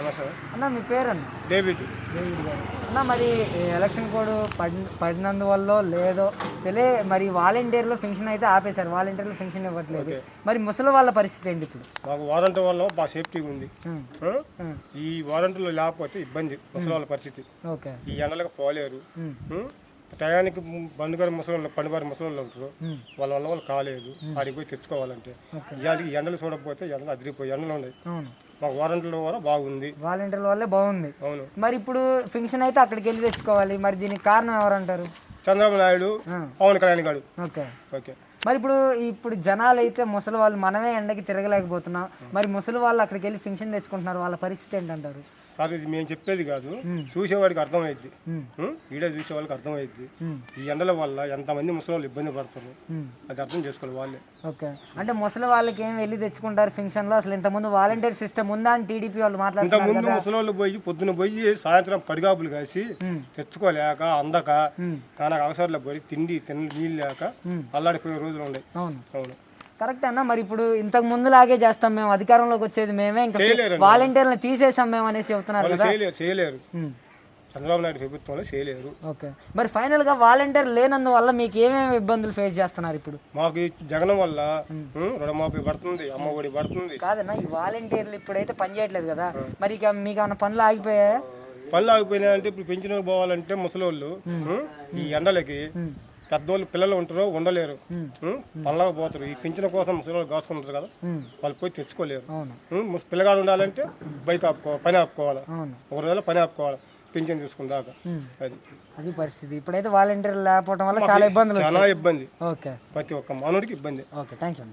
ప్రసాద్ అన్న మీ పేరన్న? David. David గారు. అన్న మరి ఎలక్షన్ కోడ్ పడి పడినందువల్ల లేదో తెలియ మరి వాలంటీర్లో ఫంక్షన్ అయితే ఆపేశారు. వాలంటీర్లు ఫంక్షన్ ఇవ్వట్లేదు. మరి ముసలి వాళ్ళ పరిస్థితి ఏంటి ఇప్పుడు? మాకు వారంటీ వల్ల బాగా సేఫ్టీగా ఉంది. ఈ వారంటీలో లేకపోతే ఇబ్బంది ముసలి వాళ్ళ పరిస్థితి. ఓకే. ఈ ఎండలకు పోలేరు? టయానికి బండుగారి ముసలి పండుగారి ముసలి ఉంటారు. వాళ్ళ వల్ల వాళ్ళు కాలేదు. ఆడికి పోయి తెచ్చుకోవాలంటే. ఇవాళ ఈ ఎండలు చూడకపోతే ఎండలు అదిరిపోయి ఎండలు ఉన్నాయి. మాకు వారంటీలో కూడా బాగుంది. వాలంటీర్ల వల్లే బాగుంది. అవును. మరి ఇప్పుడు ఫంక్షన్ అయితే అక్కడికి వెళ్ళి తెచ్చుకోవాలి. మరి దీనికి కారణం ఎవరంటారు? చంద్రబాబు నాయుడు పవన్ కళ్యాణ్ గారు. ఓకే. ఓకే. మరి ఇప్పుడు ఇప్పుడు జనాలు అయితే ముసలి వాళ్ళు మనమే ఎండకి తిరగలేకపోతున్నాం. మరి ముసలి వాళ్ళు అక్కడికి వెళ్ళి ఫంక్షన్ తెచ్చుకుంటున్నారు వాళ్ళ పరిస్థితి ఏంటంటారు? సార్ ఇది మేము చెప్పేది కాదు. చూసేవాడికి అర్థమైద్ది? వీడియో చూసే వాళ్ళకి అర్థమైద్ది. ఈ ఎండల వల్ల ఎంతమంది ముసలి వాళ్ళు ఇబ్బంది పడుతున్నారు. అది అర్థం చేసుకోవాలి వాళ్ళే. ఓకే. అంటే ముసలి వాళ్ళకి ఏం వెళ్ళి తెచ్చుకుంటారు ఫంక్షన్లో? అసలు ఇంతకుముందు వాలంటీర్ సిస్టమ్ ఉందా అని టీడీపీ వాళ్ళు ఇంత మాట్లాడుతున్నారు ముందు కదా. ముసలి వాళ్ళు పోయి పొద్దున పోయి సాయంత్రం పడిగాపులు కాసి తెచ్చుకోలేక అందక కానీ అవసరాలు పడి తిండి తిన్న నీళ్ళు లేక ఉమ్. అల్లాడిపోయే రోజులు అవును. అవును. కరెక్ట్ అన్న మరి ఇప్పుడు ఇంతకు ముందులాగే చేస్తాం మేము అధికారంలోకి వచ్చేది మేమే ఇంకా. వాలంటీర్లను తీసేసాం మేము అనేసి చెప్తున్నారు కదా. చేయలేరు చేయలేరు ఉమ్, చంద్రబాబు నాయుడు ప్రభుత్వంలో చేయలేరు ఓకే. మరి ఫైనల్గా వాలంటీర్ లేనందువల్ల మీకు ఏమేమి ఇబ్బందులు ఫేస్ చేస్తున్నారు ఇప్పుడు? మాకు ఈ జగనం వల్ల ఉం, రుణమాఫీ పడుతుంది అమ్మ ఒడి పడుతుంది. కాదన్న ఈ వాలంటీర్లు ఇప్పుడైతే పని చేయట్లేదు కదా. మరి ఇక మీకు ఏమైనా పనులు ఆగిపోయాయా? పనులు ఆగిపోయినాయంటే ఇప్పుడు పెంచిన పోవాలంటే ముసలి వాళ్ళు ఈ ఎండలకి పెద్దోళ్ళు పిల్లలు ఉంటారు ఉండలేరు. పనులకు పోతారు. ఈ పెంచిన కోసం ముసలి కాసుకుంటారు కదా. వాళ్ళు పోయి తెచ్చుకోలేరు. పిల్లగాడు ఉండాలంటే బైక్ ఆపుకోవాలి పని ఆపుకోవాలి. అవును. ఒక రోజులో పని ఆపుకోవాలి. పింఛన్ తీసుకుందాక అది. అది పరిస్థితి. ఇప్పుడైతే వాలంటీర్లు లేకపోవడం వల్ల చాలా ఇబ్బందులు చాలా ఇబ్బంది. ఓకే. ప్రతి ఒక్క మానవుడికి ఇబ్బంది. ఓకే. Thank you